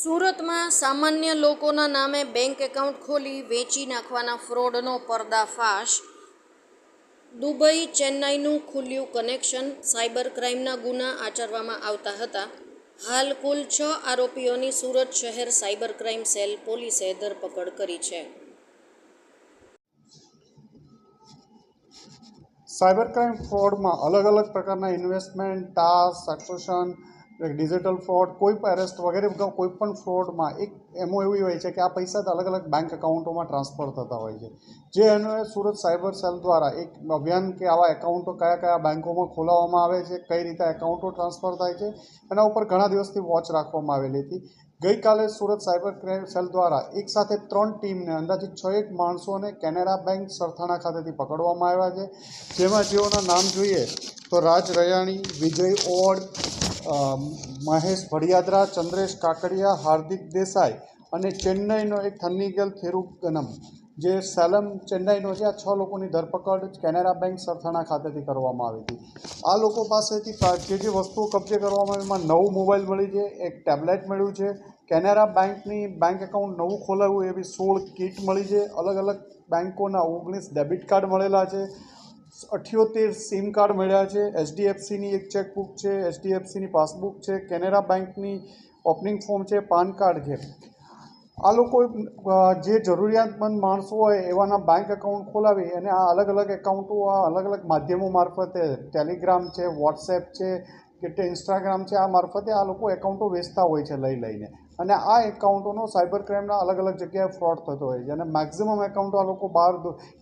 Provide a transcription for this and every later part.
સુરતમાં સામાન્ય લોકોના નામે બેંક એકાઉન્ટ ખોલી વેચી નાખવાના ફ્રોડનો પર્દાફાશ. દુબઈ ચેન્નાઈનું ખુલ્યું કનેક્શન સાયબર ક્રાઇમના ગુના આચરવામાં આવતા હતા. હાલ કુલ છ આરોપીઓની સુરત શહેર સાયબર ક્રાઇમ સેલ પોલીસે ધરપકડ કરી છે. સાયબર ક્રાઇમ ફ્રોડમાં અલગ અલગ પ્રકારના ઇન્વેસ્ટમેન્ટ, ટાસ્ક સક્સેશન ડિજિટલ ફ્રોડ કોઈ પણ એરેસ્ટ વગેરે કોઈ પણ ફ્રોડમાં એક એમો એવી હોય છે કે આ પૈસા અલગ અલગ બેંક એકાઉન્ટોમાં ટ્રાન્સફર થતા હોય છે. જે એનો સુરત સાયબર સેલ દ્વારા એક અભિયાન કે આવા એકાઉન્ટો કયા કયા બેંકોમાં ખોલાવવામાં આવે છે, કઈ રીતે એકાઉન્ટો ટ્રાન્સફર થાય છે, એના ઉપર ઘણા દિવસથી વોચ રાખવામાં આવેલી હતી. ગઈકાલે સુરત સાયબર ક્રાઇમ સેલ દ્વારા એક સાથે ત્રણ ટીમને, અંદાજિત છ એક માણસોને કેનેરા બેંક સરથાણા ખાતેથી પકડવામાં આવ્યા છે. જેમાં જેઓના નામ જોઈએ તો રાજ રયાણી, વિજય ઓડ મહેશ ભડિયાદરા, ચંદ્રેશ કાકડિયા, હાર્દિક દેસાઈ અને ચેન્નઈનો એક થન્નીગલ થેરુગનમ જે સેલમ ચેન્નાઈનો છે, આ છ લોકોની ધરપકડ કેનેરા બેંક સરથાણા ખાતેથી કરવામાં આવી હતી. આ લોકો પાસેથી જે જે વસ્તુઓ કબજે કરવામાં આવી, એમાં નવું મોબાઈલ મળી છે, એક ટેબ્લેટ મળ્યું છે. કેનેરા બેંકની બેંક એકાઉન્ટ નવું ખોલાવ્યું એવી સોળ કીટ મળી છે. અલગ અલગ બેંકોના ઓગણીસ ડેબિટ કાર્ડ મળેલા છે. અઠ્યોતેર સિમ કાર્ડ મળ્યા છે. એચડીએફસીની એક ચેકબુક છે, એચડીએફસીની પાસબુક છે. કેનેરા બેંકની ઓપનિંગ ફોર્મ છે, પાન કાર્ડ છે. આ લોકો જે જરૂરિયાતમંદ માણસો હોય એવાના બેંક એકાઉન્ટ ખોલાવી અને આ અલગ અલગ એકાઉન્ટો આ અલગ અલગ માધ્યમો મારફતે ટેલિગ્રામ છે વોટ્સએપ છે કે ઇન્સ્ટાગ્રામ છે, આ મારફતે આ લોકો એકાઉન્ટો વેચતા હોય છે લઈ લઈને. અને આ એકાઉન્ટોનો સાયબર ક્રાઇમના અલગ અલગ જગ્યાએ ફ્રોડ થતો હોય છે. અને મેક્ઝિમમ એકાઉન્ટો આ લોકો બહાર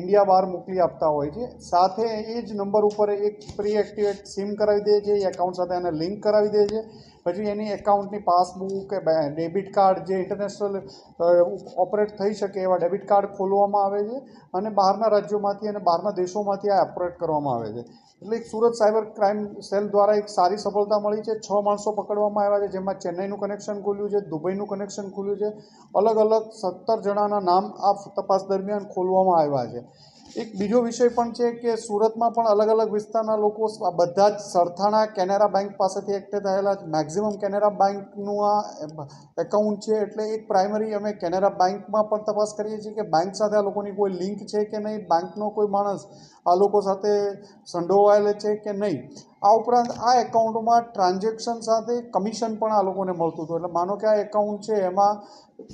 ઇન્ડિયા બહાર મોકલી આપતા હોય છે. સાથે એ જ નંબર ઉપર એક પ્રી એક્ટિવેટ સિમ કરાવી દે છે, એ એકાઉન્ટ સાથે એને લિંક કરાવી દે છે. પછી એની એકાઉન્ટની પાસબુક કે ડેબિટ કાર્ડ જે ઇન્ટરનેશનલ ઓપરેટ થઈ શકે એવા ડેબિટ કાર્ડ ખોલવામાં આવે છે અને બહારના રાજ્યોમાંથી અને બહારના દેશોમાંથી આ ઓપરેટ કરવામાં આવે છે. એટલે એક સુરત સાયબર ક્રાઇમ સેલ દ્વારા એક સારી સફળતા મળી છે. છ માણસો પકડવામાં આવ્યા છે, જેમાં ચેન્નઈનું કનેક્શન ખોલ્યું છે દુબઈનું કનેક્શન ખુલ્યું છે. અલગ અલગ સત્તર જણાના નામ આ તપાસ દરમિયાન ખોલવામાં આવ્યા છે. એક બીજો વિષય પણ છે કે સુરતમાં પણ અલગ અલગ વિસ્તારના લોકો બધા જ સરથાણા કેનેરા બેંક પાસેથી એકઠે થયેલા મેક્ઝિમમ કેનેરા બેંકનું આ એકાઉન્ટ છે એટલે એક પ્રાઇમરી અમે કેનેરા બેંકમાં પણ તપાસ કરીએ છીએ કે બેંક સાથે આ લોકોની કોઈ લિંક છે કે નહીં? બેંકનો કોઈ માણસ આ લોકો સાથે સંડોવાયેલ છે કે નહીં? આ ઉપરાંત આ એકાઉન્ટમાં ટ્રાન્ઝેક્શન સાથે કમિશન પણ આ લોકોને મળતું હતું. એટલે માનો કે આ એકાઉન્ટ છે, એમાં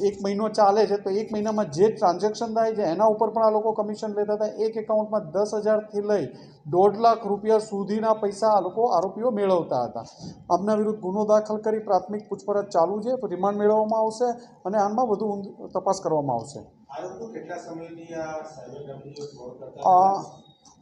એક મહિનો ચાલે છે, તો એક મહિનામાં જે ટ્રાન્ઝેક્શન થાય છે, એના ઉપર પણ આ લોકો કમિશન લેતા હતા એક એકાઉન્ટમાં દસ હજારથી લઈ દોઢ લાખ રૂપિયા સુધીના પૈસા આ લોકો આરોપીઓ મેળવતા હતા. આમના વિરુદ્ધ ગુનો દાખલ કરી પ્રાથમિક પૂછપરછ ચાલુ છે રિમાન્ડ મેળવવામાં આવશે અને આમાં વધુ તપાસ કરવામાં આવશે. આ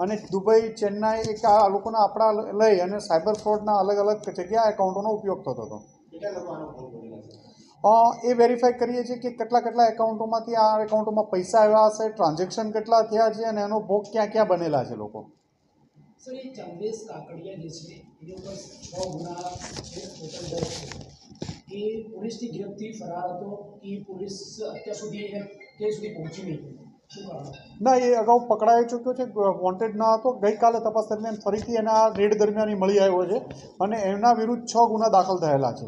અને દુબઈ, ચેન્નાઈ એક આ લોકોના આપણા લઈ અને સાયબર ફ્રોડના અલગ અલગ જગ્યા એકાઉન્ટોનો ઉપયોગ થતો હતો. એ વેરીફાઈ કરીએ છીએ કે કેટલા કેટલા એકાઉન્ટોમાંથી આ એકાઉન્ટોમાં પૈસા આવ્યા હશે, ટ્રાન્ઝેક્શન કેટલા થયા છે અને એનો ભોગ ક્યાં ક્યાં બનેલા છે લોકો. પોલીસની ગિરફથી ફરાર હતો. એ પોલીસ અત્યાર સુધી એને ક્યાંય સુધી પહોંચી નહીં. ના, એ અગાઉ પકડાઈ ચૂક્યો છે વોન્ટેડ ન હતો. ગઈકાલે તપાસ દરમિયાન ફરીથી એના રેડ દરમિયાન મળી આવ્યો છે અને એના વિરુદ્ધ છ ગુના દાખલ થયેલા છે.